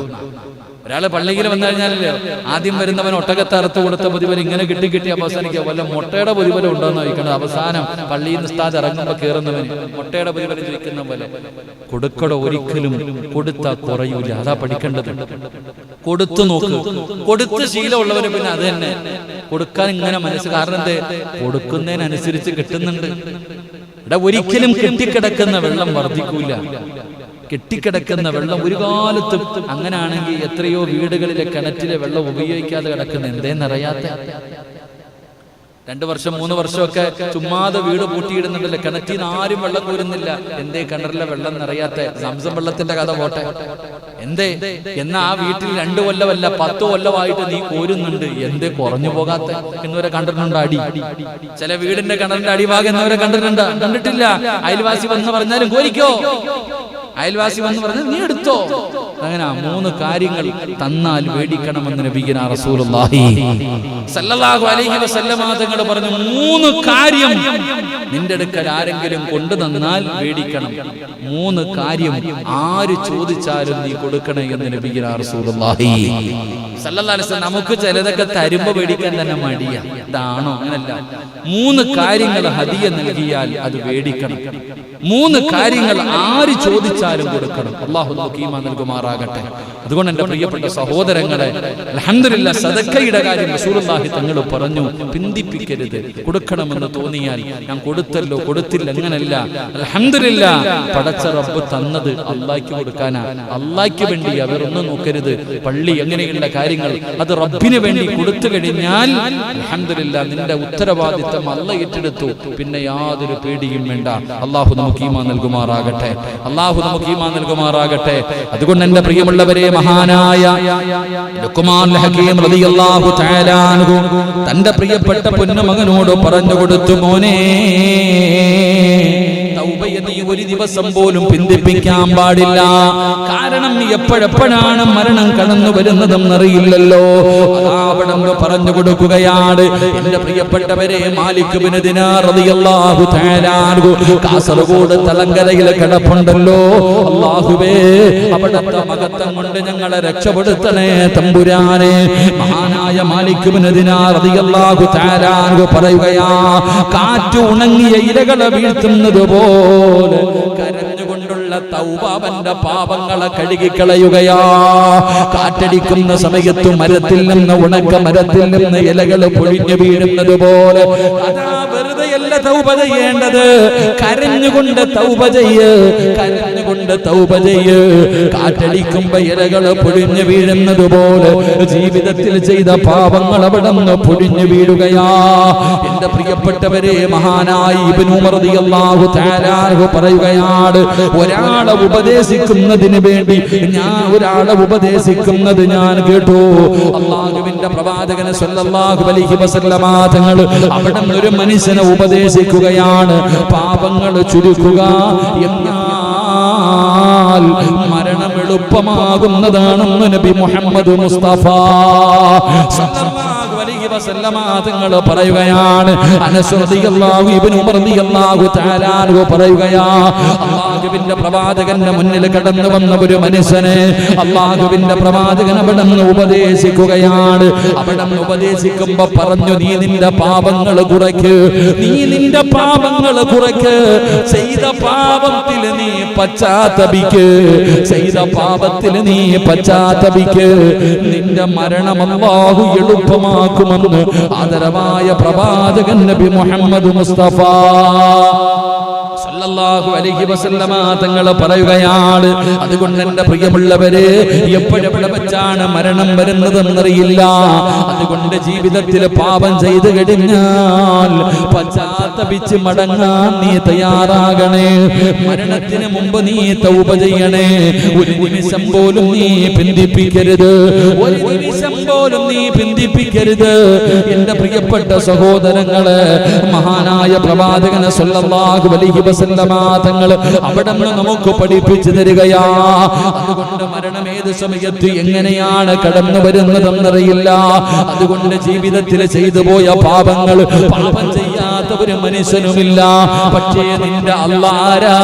ഒരാൾ പള്ളിയിൽ വന്നു കഴിഞ്ഞാലല്ലേ ആദ്യം വരുന്നവൻ ഒട്ടകത്തറുത്ത് കൊടുത്ത പ്രതിഫലം ഇങ്ങനെ കിട്ടി കിട്ടി അവസാനിക്കുക. വല്ല മുട്ടയുടെ പ്രതിഫലം ഉണ്ടോന്ന് ചോദിക്കണം അവസാനം പള്ളിയിൽ നിന്ന് സ്ഥാനം ഇറങ്ങുമ്പോ കയറുന്നവന് മുട്ടയുടെ പ്രതിഫലം ചോദിക്കുന്ന പോലെ കൊടുക്കട ഒരിക്കലും കൊടുത്ത കുറയൂല. അതാ പഠിക്കേണ്ടത്. കൊടുത്തു നോക്ക്. കൊടുത്ത് ശീലമുള്ളവന് പിന്നെ അത് തന്നെ. കൊടുക്കാൻ ഇങ്ങനെ മനസ്സ് കാരണം എന്തേ? കൊടുക്കുന്നതിനനുസരിച്ച് കിട്ടുന്നുണ്ട്. ഇവിടെ ഒരിക്കലും കെട്ടിക്കിടക്കുന്ന വെള്ളം വർദ്ധിക്കൂല. കെട്ടിക്കിടക്കുന്ന വെള്ളം ഒരു കാലത്തും അങ്ങനാണെങ്കിൽ എത്രയോ വീടുകളിലെ കിണറ്റിലെ വെള്ളം ഉപയോഗിക്കാതെ കിടക്കുന്ന എന്തേന്നറിയാത്ത. രണ്ടു വർഷം മൂന്ന് വർഷമൊക്കെ ചുമ്മാതെ വീട് പൂട്ടിയിടുന്നുണ്ടല്ലോ കിണറ്റിൽ നിന്ന് ആരും വെള്ളം കോരുന്നില്ല. എന്തേ കിണറിലെ വെള്ളം നിറയാത്ത സംസം വെള്ളത്തിന്റെ കഥ പോട്ടെ. എന്തേ? എന്നാ ആ വീട്ടിൽ രണ്ടു കൊല്ലമല്ല പത്ത് കൊല്ലമായിട്ട് നീ കോരുന്നുണ്ട്. എന്തേ കുറഞ്ഞു പോകാത്ത? എന്നവരെ കണ്ടിട്ടുണ്ട് അടി? ചില വീടിന്റെ കിണറിന്റെ അടിഭാഗം എന്നവരെ കണ്ടിട്ടുണ്ട്? കണ്ടിട്ടില്ല. അയൽവാസി വന്ന് പറഞ്ഞാലും കോരിക്കോ? അയൽവാസി വന്ന് പറഞ്ഞു നീ എടുത്തോ. അങ്ങനെ മൂന്ന് കാര്യങ്ങൾ തന്നാൽ മേടിക്കണമെന്ന് നബിഗിന റസൂലുള്ളാഹി അലൈഹി തങ്ങൾ പറഞ്ഞു മൂന്ന് കാര്യം നിന്റെ അടുക്കൽ ആരെങ്കിലും കൊണ്ടു തന്നാൽ വേടിക്കണം മൂന്ന് കാര്യം ആര് ചോദിച്ചാലും നീ കൊടുക്കണേ എന്ന് നബിഗിന റസൂലുള്ളാഹി വസല്ലം നമുക്ക് ചിലതൊക്കെ തരുമ്പോ വേടിക്കാൻ തന്നെ മടിയാ. ഇതാണോ? അങ്ങനല്ല. മൂന്ന് കാര്യങ്ങൾ ഹദിയ നൽകിയാൽ അത് വേടിക്കണം മൂന്ന് കാര്യങ്ങൾ ആര് ചോദിച്ചാലും കൊടുക്കണം. അള്ളാഹു നോക്കീമ നൽകുമാറാകട്ടെ. അതുകൊണ്ട് എന്റെ പ്രിയപ്പെട്ട സഹോദരങ്ങളെ അലഹമില്ല സദക്കയുടെ കാര്യം റസൂലുള്ളാഹി തങ്ങൾ പറഞ്ഞു. പിന്തിപ്പിക്കരുത്. കൊടുക്കണമെന്ന് തോന്നിയാൽ ഞാൻ കൊടുത്തല്ലോ കൊടുത്തില്ല അങ്ങനല്ല. അലഹമില്ല പടച്ച റബ്ബ് തന്നത് അള്ളാഹ്ക്ക് കൊടുക്കാനാ. അള്ളാഹ്ക്ക് വേണ്ടി അവരൊന്നും നോക്കരുത്. പള്ളി അങ്ങനെയുള്ള കാര്യങ്ങൾ അത് റബ്ബിന് വേണ്ടി കൊടുത്തു കഴിഞ്ഞാൽ അൽഹംദുലില്ലാ നിന്റെ ഉത്തരവാദിത്തം അല്ല ഏറ്റെടുത്തു. പിന്നെ യാതൊരു പേടിയും വേണ്ട. അള്ളാഹു നമുക്ക് ഈമാ നൽകുമാറാകട്ടെ. അള്ളാഹു നമുക്ക് ഈമാ നൽകുമാറാകട്ടെ. അതുകൊണ്ട് എന്റെ പ്രിയമുള്ളവരെ മഹാനായ തന്റെ പ്രിയപ്പെട്ട പൊന്നുമകനോട് പറഞ്ഞു കൊടുത്തു മോനെ. തൗബയെ നീ ഒരു ദിവസം പോലും പിന്തിപ്പിക്കാൻ പാടില്ല. കാരണം എപ്പോഴെപ്പോഴാണ് മരണം കടന്നു വരുന്നതെന്നറിയില്ലല്ലോ അവിടെ പറഞ്ഞു കൊടുക്കുകയാണ്. എന്റെ പ്രിയപ്പെട്ടവരെ മാലിക് ബിൻ ദിനാർ റളിയല്ലാഹു തആല അൻഹു കാസർഗോഡ് തലങ്കരയിൽ കിടപ്പുണ്ടല്ലോ. അല്ലാഹുവേ അവിടുത്തെ മകത്തം കൊണ്ട് ഞങ്ങളെ രക്ഷപ്പെടുത്തണേ തമ്പുരാനെ. മഹാനായ മാലിക് ബിൻ ദിനാർ റളിയല്ലാഹു തആല അൻഹു പറയുകയാ കാറ്റ് ഉണങ്ങിയ ഇരകളെ വീഴ്ത്തുന്നത് പോലെ കരഞ്ഞുകൊണ്ട് കരഞ്ഞുകൊണ്ടുള്ള തൗബാവന്റെ പാപങ്ങളെ കഴുകിക്കളയുകയാ. കാറ്റടിക്കുന്ന സമയത്ത് മരത്തിൽ നിന്ന് ഉണക്ക മരത്തിൽ നിന്ന് ഇലകൾ പൊഴിഞ്ഞു വീഴുന്നത് പോലെ. അതാ വെറുതെയല്ല തൗബ ചെയ്യേണ്ടത്. കരഞ്ഞുകൊണ്ട് തൗബ ചെയ്യ്. കരഞ്ഞുകൊണ്ട് തൗപ ചെയ്യ്. കാറ്റടിക്കുമ്പോ ഇലകൾ പൊഴിഞ്ഞു വീഴുന്നത് പോലെ ജീവിതത്തിൽ ചെയ്ത പാപങ്ങൾ അവിടെ നിന്ന് പൊഴിഞ്ഞു വീഴുകയാ. എന്റെ പ്രിയപ്പെട്ടവരെ മഹാനായി പറയുകയാണ് ഒരാളെ ഉപദേശിക്കുന്നതിന് വേണ്ടി ഞാൻ ഒരാളെ ഉപദേശിക്കുന്നത് ഞാൻ കേട്ടു. അള്ളാഹുവിന്റെ പ്രവാചകന് സല്ലല്ലാഹു അലൈഹി വസല്ലമ തങ്ങൾ അവിടെ ഒരു മനുഷ്യനെ ഉപദേശിക്കുകയാണ്. പാപങ്ങൾ ചുരുക്കുക എന്നാൽ മരണം എളുപ്പമാകുന്നതാണെന്ന് നബി മുഹമ്മദ് മുസ്തഫ. അലൈഹി വസല്ലമ പറയുകയാണ്. അനസ് റളിയല്ലാഹു ഇബ്നു മർദിയല്ലാഹു തആലാഹു പറയുകയാ അല്ലാഹുവിന്റെ പ്രവാചകന്റെ മുന്നിൽ കടന്നു വന്ന ഒരു മനുഷ്യനെ അല്ലാഹുവിന്റെ പ്രവാചകൻ അവിടെ ഉപദേശിക്കുകയാണ്. അവിടെ നിന്ന് ഉപദേശിക്കുമ്പോ പറഞ്ഞു നീ നിന്റെ പാപങ്ങൾ കുറയ്ക്ക് നീ നിന്റെ പാപങ്ങൾ കുറയ്ക്ക്. ചെയ്ത പാപത്തിൽ നീ പശ്ചാത്തപിക്ക് ചെയ്ത പാപത്തിൽ നീ പശ്ചാത്തപിക്ക്. നിന്റെ മരണം അല്ലാഹു ആദരവായ പ്രവാചകൻ നബി മുഹമ്മദ് മുസ്തഫ. സല്ലല്ലാഹു അലൈഹി വസല്ലമ തങ്ങൾ പറയുകയാണ് അതുകൊണ്ട് എന്റെ പ്രിയമുള്ളവരെ എപ്പോഴെവിടെ വെച്ചാണ് മരണം വരുന്നതെന്നറിയില്ല. അതുകൊണ്ട് ജീവിതത്തിൽ പാപം ചെയ്തു കഴിഞ്ഞാൽ പശ്ചാത്തപിച്ച് മടങ്ങാൻ നീ തയ്യാറാകണേ. മരണത്തിന് മുമ്പ് നീ തൗബ ചെയ്യണേ. ഒരു നിമിഷം പോലും നീ പിന്തിപ്പിക്കരുത്. ഒരു നിമിഷം പോലും നീ പിന്തിപ്പിക്കരുത്. എന്റെ പ്രിയപ്പെട്ട സഹോദരങ്ങൾ മഹാനായ പ്രവാചകനെ സല്ലല്ലാഹു അലൈഹി വസല്ലമ മാതങ്ങൾ അവിടെ നമുക്ക് പഠിപ്പിച്ചു തരികയാ. അതുകൊണ്ട് മരണം ഏത് സമയത്ത് എങ്ങനെയാണ് കടന്നു വരുന്നതെന്നറിയില്ല അതുകൊണ്ട് ജീവിതത്തിൽ ചെയ്തു പോയ പാപങ്ങൾ പാപം ഒരു മനുഷ്യനുമില്ല. പക്ഷേ നിന്റെ അള്ളാരാ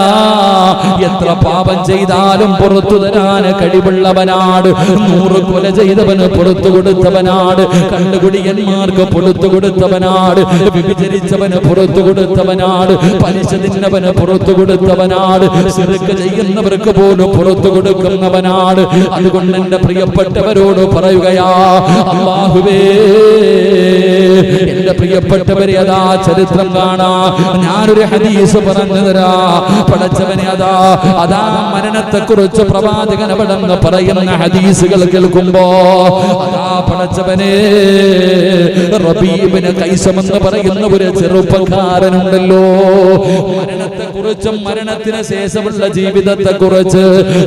എത്ര പാപം ചെയ്താലും പുറത്തു തരാൻ കഴിവുള്ളവനാട്. നൂറ് കൊല ചെയ്തവന് പുറത്തു കൊടുത്തവനാട്. കണ്ടുകുടിയന്മാർക്ക് പുറത്തു കൊടുത്തവനാട്. വിഭജിച്ചവന് പുറത്തു കൊടുത്തവനാട്. പലിശ തിന്നവന് പുറത്തു കൊടുത്തവനാട്. ചെറുക്ക് ചെയ്യുന്നവർക്ക് പോലും പുറത്തു കൊടുക്കുന്നവനാണ് അതുകൊണ്ട് എന്റെ പ്രിയപ്പെട്ടവരോട് പറയുകയാ അള്ളാഹുവേ എന്റെ പ്രിയപ്പെട്ടവരെ അതാ ചരിത്രം കാണാ ഞാനൊരു ഹദീസ് പറഞ്ഞു തരാ. പടച്ചവനെ അതാ അതാ മരണത്തെ കുറിച്ച് പ്രവാചകൻ അവിടെ പറയുന്ന ഹദീസുകൾ കേൾക്കുമ്പോ അതാ പടച്ചവനെ റബീബിന് കൈസമെന്ന് പറയുന്ന ഒരു ചെറുപ്പക്കാരനുണ്ടല്ലോ. മരണത്തെ കുറിച്ചും മരണത്തിന് ശേഷമുള്ള ജീവിതത്തെ കുറിച്ച്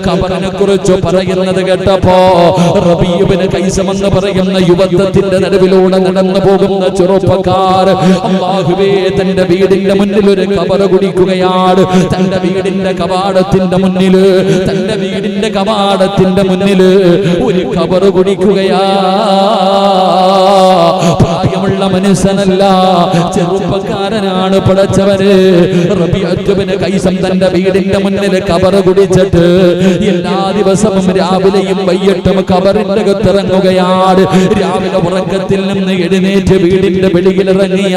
കബറിനെ കുറിച്ച് പറയുന്നത് കേട്ടപ്പോ റബീബിന് കൈസമെന്ന് പറയുന്ന യുവത്വത്തിന്റെ നടുവിലൂടെ നടന്നു പോകുന്ന ചെറുപ്പക്കാർ അള്ളാഹുവേ തന്റെ വീടിന്റെ മുന്നിൽ ഒരു കബറ കുടിക്കുകയാണ്. തന്റെ വീടിന്റെ കവാടത്തിന്റെ മുന്നിൽ തന്റെ വീടിന്റെ കവാടത്തിന്റെ മുന്നിൽ ഒരു കബറ് കുടിക്കുകയാ. പ്രായമുള്ള മനുഷ്യനല്ല. ചെറുപ്പക്കാരനാണ് പടച്ചവന്. റബിയത്തുവിന് കൈസം തന്റെ വീടിന്റെ മുന്നിൽ കബറ് കുടിച്ചിട്ട് എല്ലാ ദിവസവും രാവിലെയും വൈകിട്ടും കബറിന്റെ അകത്തിറങ്ങുകയാണ്. രാവിലെ ഉറക്കത്തിൽ നിന്ന് എഴുന്നേറ്റ് വീടിന്റെ വെളിയിൽ ഇറങ്ങിയ.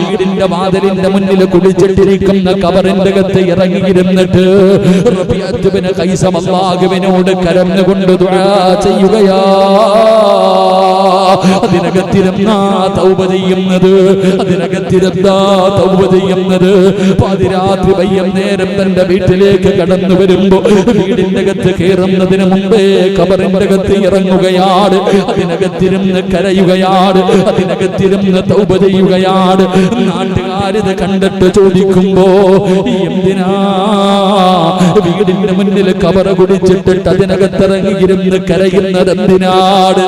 വീടിന്റെ വാതിലിന്റെ മുന്നിൽ കുടിച്ചിട്ടിരിക്കുന്ന കബറിന്റെ അകത്ത് ഇറങ്ങിയിരുന്നിട്ട് റബിയത്തുവിന് കൈസം അള്ളാഹുവിനോട് കരഞ്ഞുകൊണ്ട് ദുആ ചെയ്യുകയാ. അതിനകത്തിരുന്നാ തൗബ ചെയ്യുന്നത്. അതിനകത്തിരുന്നാ തൗബ ചെയ്യുന്നത്. പാതിരാത്രി വയ്യം നേരം തന്റെ വീട്ടിലേക്ക് കടന്നു വരുമ്പോ വീടിന്റെ അകത്ത് കയറുന്നതിന് മുമ്പേ കബറിന്റെ അകത്ത് ഇറങ്ങുകയാണ് അതിനകത്തിരുന്ന് കരയുകയാണ് അതിനകത്തിരുന്ന് തൗബ ചെയ്യുകയാണ് നാട്ടുകാരിത് കണ്ടിട്ട് ചോദിക്കുമ്പോ എന്തിനാ? വീടിന്റെ മുന്നിൽ കബറ കുടിച്ചിട്ടിട്ട് അതിനകത്തിറങ്ങിയിരുന്ന് കരയുന്നത് എന്തിനാണ്